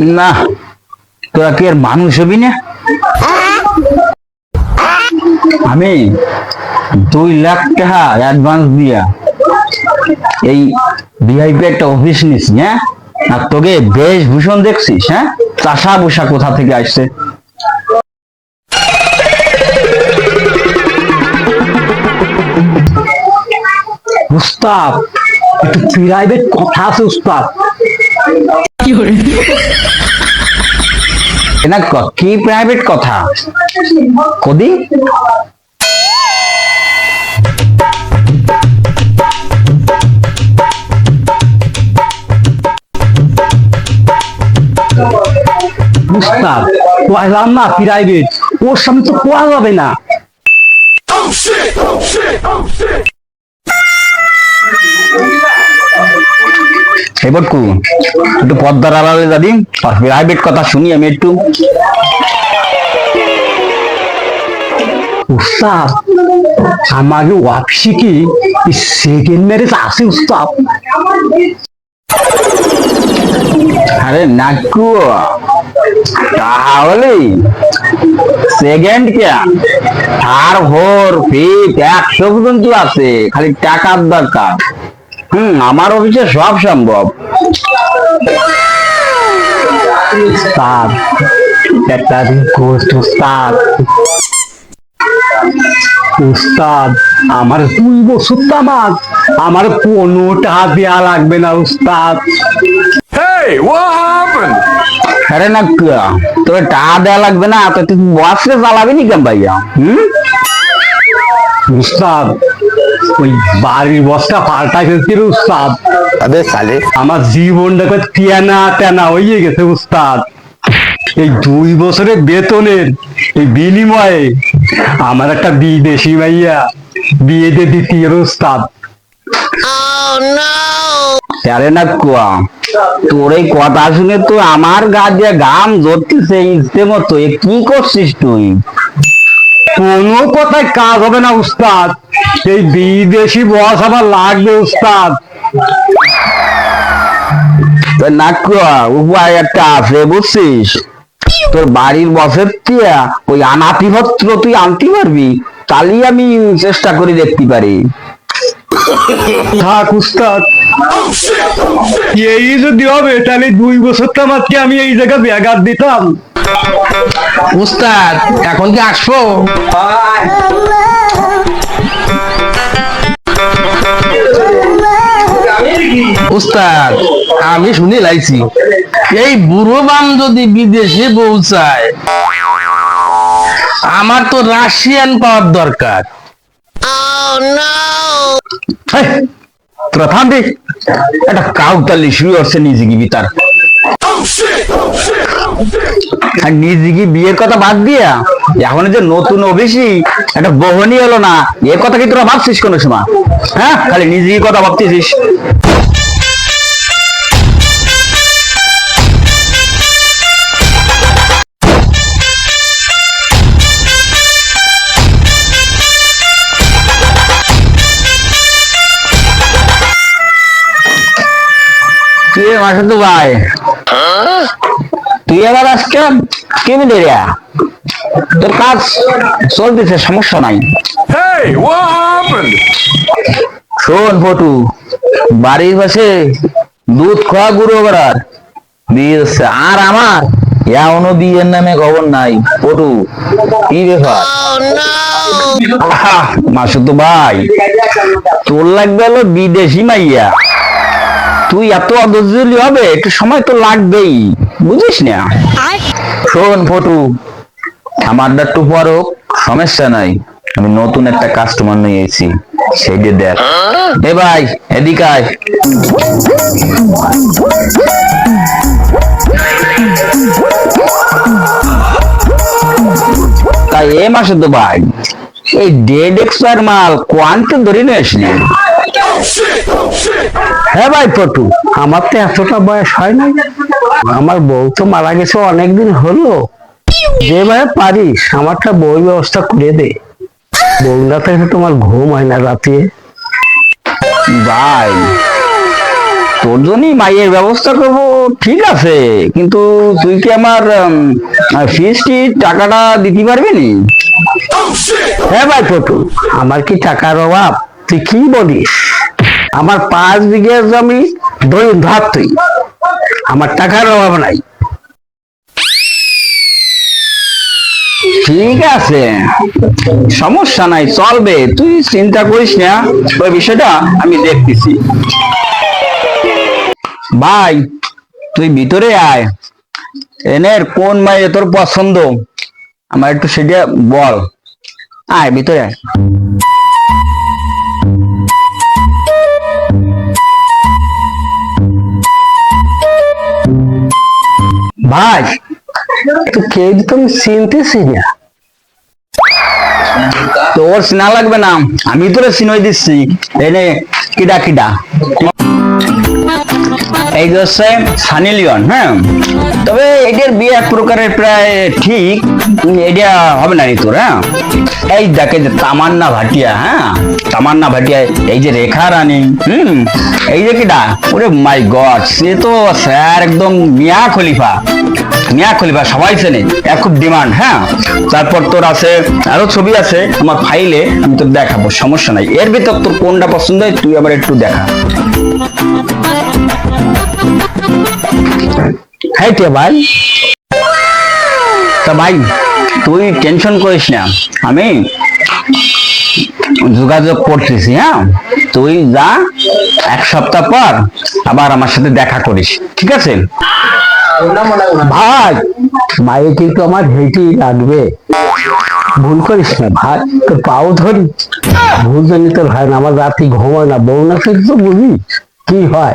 না, তোরা কি আর মানুষ হবি না? আমি দুই লাখ টাকা অ্যাডভান্স দিয়া এই ভিআইপি একটা অফিস নিছি হ্যাঁ? আর তোকে বেশভূষণ দেখছিস হ্যাঁ? চাষা বসা কোথা থেকে আসছে? উস্তাদ, একটু প্রাইভেট কথা আছে, উস্তাদ। ক- প্রাইভেট কথা? না প্রাইভেট ওর সামনে তো কোয়া যাবে না। এবার কু একটু পদ্মার আড়ালে যাবি প্রাইভেট কথা শুনি আমি একটু। উস্তাদ, আমাকে অফিসে কি? সেকেন্ড ম্যারেজ আছে উস্তাদ। আরে নাকু তাহলে সেকেন্ড কে? আর ভোর ফিট, একশো পর্যন্ত আছে, খালি টাকার দরকার। হুম আমার অফিসে সব সম্ভব। উস্তাদ আমার দুই বছর তামাক। আমার কোনো টাকা দেয়া লাগবে না উস্তাদ। Hey, what আরে নাকু তোর টাকা দেয়া লাগবে না তো তুই বসে চালাবি নি কেন ভাইয়া হুম? উস্তাদ ওই বাড়ির বস্তা পাল্টা গেছে রে উস্তাদ। আবে সালে আমার তেনা হয়ে গেছে উস্তাদ। এই দুই বছরের বেতনের এই বিনিময়ে আমার একটা বিদেশি মাইয়া বিয়ে দিয়ে দিতে হবে উস্তাদ। আরে না কুয়া তোর এই কথা শুনে তো আমার গা দিয়ে ঘাম ধরতেছে ইচ্ছে মতো। এ কি করছিস তুই? কোনো কথায় কাজ হবে না উস্তাদ। এই বিদেশি বস আমার লাগবে উস্তাদ। উপায় একটা আছে বুঝছিস? তোর বাড়ির বসের তিয়া ওই আনাতিপত্র তুই আনতে পারবি তাহলেই আমি চেষ্টা করে দেখতে পারি। থাক উস্তাদ। এই যদি হবে তাহলে দুই বছর তো আমাকে আমি এই জায়গায় ব্যাঘাত দিতাম। উস্তাদ, এখন কি আসব? উস্তাদ, আমি শুনে লাইছি। এই বুড়ো বাম যদি বিদেশে পৌঁছায়, আমার তো রাশিয়ান পাওয়ার দরকার। তোরা থামবি একটা কাউতালি শুরু হচ্ছে নিজেকে বিতার আর নিজেকে বিয়ের কথা বাদ দিয়া, এখন যে নতুন অভিষি একটা বহনি হলো না, এ কথা কি তোরা ভাবছিস কোনো সময়? হ্যাঁ? খালি নিজেকে কথা ভাবতেছিস। কি মাসুদ ভাই? তুই আবার আজকে কি মিলে তোর কাজ চলতেছে সমস্যা নাই। Hey, what happened? শোন ফটু বাড়ির পাশে দুধ খাওয়া গুঁড়ো করার বিয়ে আর আমার এমনও বিয়ের নামে খবর নাই। ফটু কি ব্যাপার? আহা, মাসুদ ভাই তোর লাগবে হলো বিদেশি মাইয়া। তুই এত অধৈর্যলি হবে, একটু সময় তো লাগবেই, বুঝিস না? শোন ফটু, আমার একটু পরও সমস্যা নাই, আমি নতুন একটা কাস্টমার নিয়ে এসেছি সেইটা দেখ। এ ভাই, এদিকে আয়। তাই এ মাসে তো ভাই, এই ডেড এক্সপায়ার মাল কোয়ান্টে ধরে নিয়ে আসলি হ্যাঁ ভাই পটু আমার তো এতটা বয়স হয় নাই। আমার বউ তো মারা গেছে অনেকদিন হলো। যেভাবে পারিস আমারটা বই ব্যবস্থা করে দে। বউ না থাকলে তোমার ঘুম হয় না রাতে। ভাই তোর জন্যই মাইয়ের ব্যবস্থা করব ঠিক আছে কিন্তু তুই কি আমার ফিসটি টাকাটা দিতে পারবি নি? হ্যাঁ ভাই পটু আমার কি টাকার অভাব? তুই কি বলিস? আমার পাঁচ বিঘে জমি ধরি ধর তুই আমার টাকার অভাব নাই। ঠিক আছে। সমস্যা নাই, চলবে। তুই চিন্তা করিস না, ওই বিষয়টা আমি দেখতেছি। ভাই, তুই ভিতরে আয়। এনের কোন মাইয়ে তোর পছন্দ? আমার একটু সেটা বল। আয়, ভিতরে আয়। ভাই তো কে তো আমি চিনতেছি না। তোর চিনা লাগবে না, আমি তোরে চিনই দিচ্ছি। এনে কিডা কিডা। এই হচ্ছে সানি লিওন হ্যাঁ? তবে এটার বিয়ে এক প্রকারের প্রায় ঠিক এটা হবে না তোর হ্যাঁ? এই দেখে যে তামান্না ভাটিয়া হ্যাঁ? তামান্না ভাটিয়া, এই যে রেখা রানী, হুম? এই যে কিডা, ওরে মাই গড সে তো স্যার একদম মিয়া খলিফা। মিয়া খলিফা সবাই চেনে খুব ডিমান্ড হ্যাঁ? তারপর তোর আছে, আরও ছবি আছে আমার ফাইলে আমি তোর দেখাবো, সমস্যা নাই। এর ভিতর তোর কোনটা পছন্দ হয়, তুই আবার একটু দেখা। হ্যাঁ কে ভাই। তা ভাই, তুই টেনশন করিস না। আমি যোগাযোগ করতেছি হ্যাঁ? তুই যা, এক সপ্তাহ পর আবার আমার সাথে দেখা করিস, ঠিক আছে? ভাই মায়ে কিন্তু আমার হেঁটি লাগবে? ভুল করিস না ভাই, তোর পাও ধরি। ভুল জানি তোর হয় না, আমার রাতে ঘুমায় না। বউ না, তুই তো বুঝি কি হয়।